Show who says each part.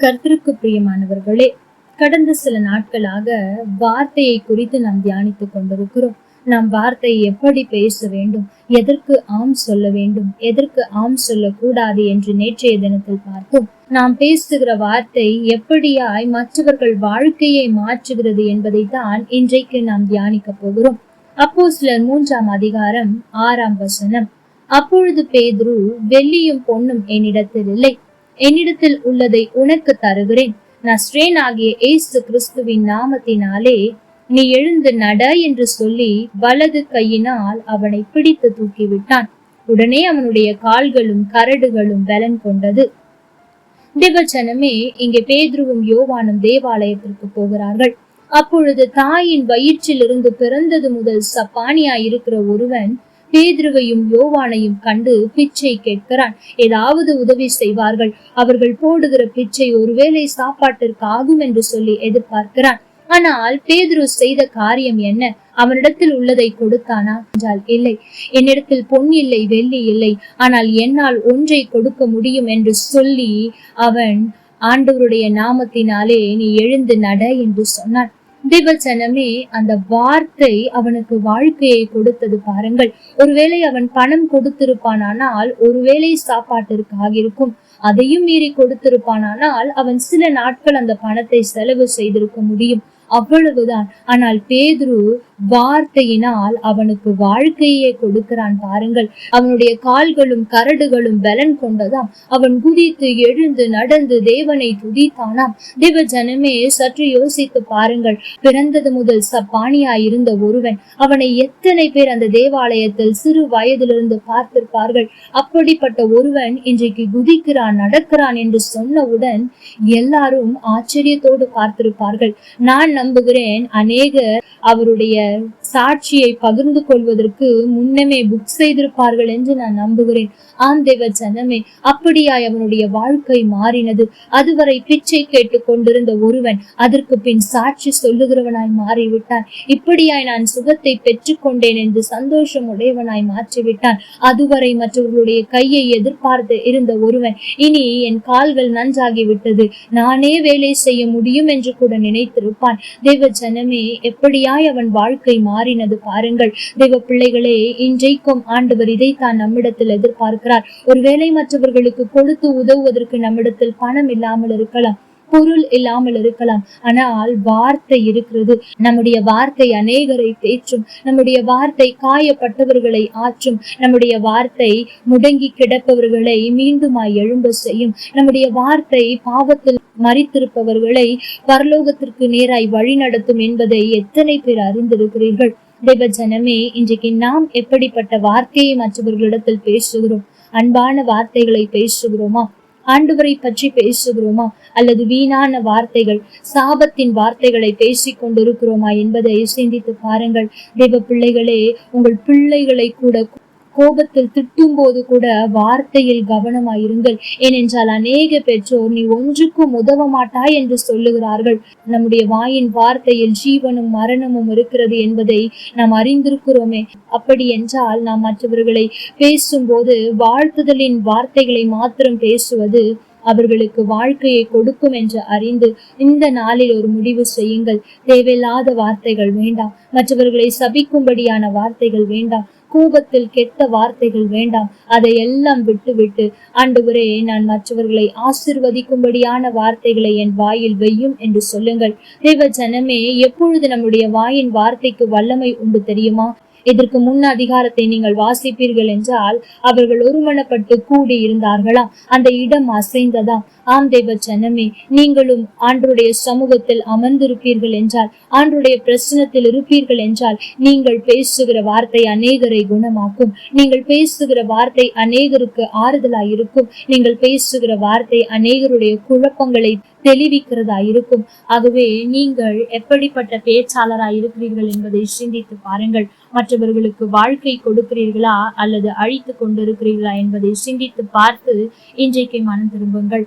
Speaker 1: கர்த்தருக்கு பிரியமானவர்களே கடந்த சில நாட்களாக வார்த்தையை குறித்து நாம் தியானித்துக் கொண்டிருக்கிறோம். நாம் வார்த்தையை எப்படி பேச வேண்டும் எதற்கு ஆம் சொல்ல வேண்டும் எதற்கு ஆம் சொல்லக்கூடாது என்று நேற்றைய தினத்தில் பார்த்தோம். நாம் பேசுகிற வார்த்தை எப்படியாய் மற்றவர்கள் வாழ்க்கையை மாற்றுகிறது என்பதை தான் இன்றைக்கு நாம் தியானிக்க போகிறோம். அப்போ சிலர் மூன்றாம் அதிகாரம் ஆறாம் வசனம் அப்பொழுது பேதுரு வெள்ளியும் பொன்னும் என்னிடத்தில் இல்லை. என்னிடத்தில் உள்ளதை உனக்கு தருகிறேன். நஸ்ரேன் ஆகிய ஏசு கிறிஸ்துவின் நாமத்தினாலே நீ எழுந்து நட என்று சொல்லி வலது கையினால் அவனை பிடித்து தூக்கிவிட்டான். உடனே அவனுடைய கால்களும் கரடுகளும் பலன் கொண்டது. திவச்சனமே இங்கே பேதுருவும் யோவானும் தேவாலயத்திற்கு போகிறார்கள். அப்பொழுது தாயின் வயிற்றிலிருந்து பிறந்தது முதல் சப்பானியா இருக்கிற ஒருவன் பேதுருவையும் யோவானையும் கண்டு பிச்சை கேட்கிறான். ஏதாவது உதவி செய்வார்கள். அவர்கள் போடுகிற பிச்சை ஒருவேளை சாப்பாட்டிற்கு ஆகும் என்று சொல்லி எதிர்பார்க்கிறான். ஆனால் பேதுரு செய்த காரியம் என்ன? அவனிடத்தில் உள்ளதை கொடுத்தானா? என்றால் இல்லை. என்னிடத்தில் பொன் இல்லை வெள்ளி இல்லை. ஆனால் என்னால் ஒன்றை கொடுக்க முடியும் என்று சொல்லி அவன் ஆண்டவருடைய நாமத்தினாலே நீ எழுந்து நட என்று சொன்னான். தேவச்சனமே அந்த வார்த்தை அவனுக்கு வாழ்க்கையை கொடுத்தது பாருங்கள். ஒருவேளை அவன் பணம் கொடுத்திருப்பானானால் ஒருவேளை சாப்பாட்டிற்காக இருக்கும் அதையும் மீறி கொடுத்திருப்பானானால் அவன் சில நாட்கள் அந்த பணத்தை செலவு செய்திருக்க முடியும். அவ்வளவுதான். ஆனால் பேதுரு வார்த்தையினால் அவனுக்கு வாழ்க்கையே கொடுக்கிறான் பாருங்கள். அவனுடைய கால்களும் கரடுகளும் பலன் கொண்டதாம். அவன் குதித்து எழுந்து நடந்து தேவனை துதித்தானாம். தேவ ஜனமே சற்று யோசித்து பாருங்கள். பிறந்தது முதல் சப்பானியா இருந்த ஒருவன் அவனை எத்தனை பேர் அந்த தேவாலயத்தில் சிறு வயதிலிருந்து பார்த்திருப்பார்கள். அப்படிப்பட்ட ஒருவன் இன்றைக்கு குதிக்கிறான் நடக்கிறான் என்று சொன்னவுடன் எல்லாரும் ஆச்சரியத்தோடு பார்த்திருப்பார்கள். நான் நம்புகிறேன் அநேகர் அவருடைய சாட்சியை பகிர்ந்து கொள்வதற்கு முன்னமே புக் செய்திருப்பார்கள் என்று நான் நம்புகிறேன். ஆந்தேவ ஜனமே அப்படியாய் அவனுடைய வாழ்க்கை மாறினது. அதுவரை பிச்சை கேட்டு கொண்டிருந்த ஒருவன் அதற்கு பின் சாட்சி சொல்லுகிறவனாய் மாறிவிட்டான். இப்படியாய் நான் சுகத்தை பெற்றுக்கொண்டேன் என்று சந்தோஷம் உடையவனாய் மாற்றிவிட்டான். அதுவரை மற்றவர்களுடைய கையை எதிர்பார்த்து இருந்த ஒருவன் இனி என் கால்கள் நன்றாகிவிட்டது. நானே வேலை செய்ய முடியும் என்று கூட நினைத்திருப்பான். தேவ ஜனமே எப்படியாய் அவன் வாழ்க்கை மாறினது பாருங்கள். தேவ பிள்ளைகளே இன்றைக்கும் ஆண்டவர் இதை தான் நம்மிடத்தில் எதிர்பார்க்கிறார். ஒருவேளை மற்றவர்களுக்கு கொடுத்து உதவுவதற்கு நம்மிடத்தில் பணம் இல்லாமல் இருக்கலாம். பொருள் இல்லாமல் இருக்கலாம். ஆனால் வார்த்தை இருக்கிறது. நம்முடைய வார்த்தை அநேகரை தேற்றும். நம்முடைய வார்த்தை காயப்பட்டவர்களை ஆற்றும். நம்முடைய வார்த்தை முடங்கி கிடப்பவர்களை மீண்டுமாய் எழும்ப செய்யும். நம்முடைய வார்த்தை பாவத்தில் மறித்திருப்பவர்களை பரலோகத்திற்கு நேராய் வழி நடத்தும் என்பதை எத்தனை பேர் அறிந்திருக்கிறீர்கள்? தேவ ஜனமே இன்றைக்கு நாம் எப்படிப்பட்ட வார்த்தையை மற்றவர்களிடத்தில் பேசுகிறோம்? அன்பான வார்த்தைகளை பேசுகிறோமா? ஆண்டவரை பற்றி பேசுகிறோமா? அல்லது வீணான வார்த்தைகள் சாபத்தின் வார்த்தைகளை பேசிக் கொண்டிருக்கிறோமா என்பதை சிந்தித்து பாருங்கள். தெய்வ பிள்ளைகளே உங்கள் பிள்ளைகளை கூட கோபத்தில் திட்டும் போது கூட வார்த்தையில் கவனமாயிருங்கள். ஏனென்றால் அநேக பெற்றோர் நீ ஒன்றுக்கும் உதவ மாட்டாய் என்று சொல்லுகிறார்கள். நம்முடைய வாயின் வார்த்தையில் ஜீவனும் மரணமும் இருக்கிறது என்பதை நாம் அறிந்திருக்கிறோமே. அப்படி என்றால் நாம் மற்றவர்களை பேசும்போது வாழ்த்துதலின் வார்த்தைகளை மாத்திரம் பேசுவது அவர்களுக்கு வாழ்க்கையை கொடுக்கும் என்று அறிந்து இந்த நாளில் ஒரு முடிவு செய்யுங்கள். தேவையில்லாத வார்த்தைகள் வேண்டாம். மற்றவர்களை சபிக்கும்படியான வார்த்தைகள் வேண்டாம். கோபத்தில் கெட்ட வார்த்தைகள் வேண்டாம். அதை எல்லாம் விட்டுவிட்டு ஆண்டவரே நான் மற்றவர்களை ஆசிர்வதிக்கும்படியான வார்த்தைகளை என் வாயில் வெய்யும் என்று சொல்லுங்கள். தேவ ஜனமே எப்பொழுது நம்முடைய வாயின் வார்த்தைக்கு வல்லமை உண்டு தெரியுமா? இதற்கு முன் அதிகாரத்தை நீங்கள் வாசிப்பீர்கள் என்றால் அவர்கள் ஒருமனப்பட்டு கூடி இருந்தார்களாம் அந்த இடம் அசைந்ததாம் ஆம் தேவ ஜனமே நீங்களும் ஆண்டுடைய சமூகத்தில் அமர்ந்திருப்பீர்கள் என்றால் ஆண்டுடைய பிரச்சனத்தில் இருப்பீர்கள் என்றால் நீங்கள் பேசுகிற வார்த்தை அநேகரை குணமாக்கும். நீங்கள் பேசுகிற வார்த்தை அநேகருக்கு ஆறுதலாய் இருக்கும் நீங்கள் பேசுகிற வார்த்தை அநேகருடைய குழப்பங்களை தெளிவிக்கிறதா இருக்கும் ஆகவே நீங்கள் எப்படிப்பட்ட பேச்சாளராய் இருக்கிறீர்கள் என்பதை சிந்தித்து பாருங்கள். மற்றவர்களுக்கு வாழ்க்கை கொடுக்கிறீர்களா அல்லது அழித்து கொண்டிருக்கிறீர்களா என்பதை சிந்தித்து பார்த்து இன்றைக்கு மனம் திரும்புங்கள்.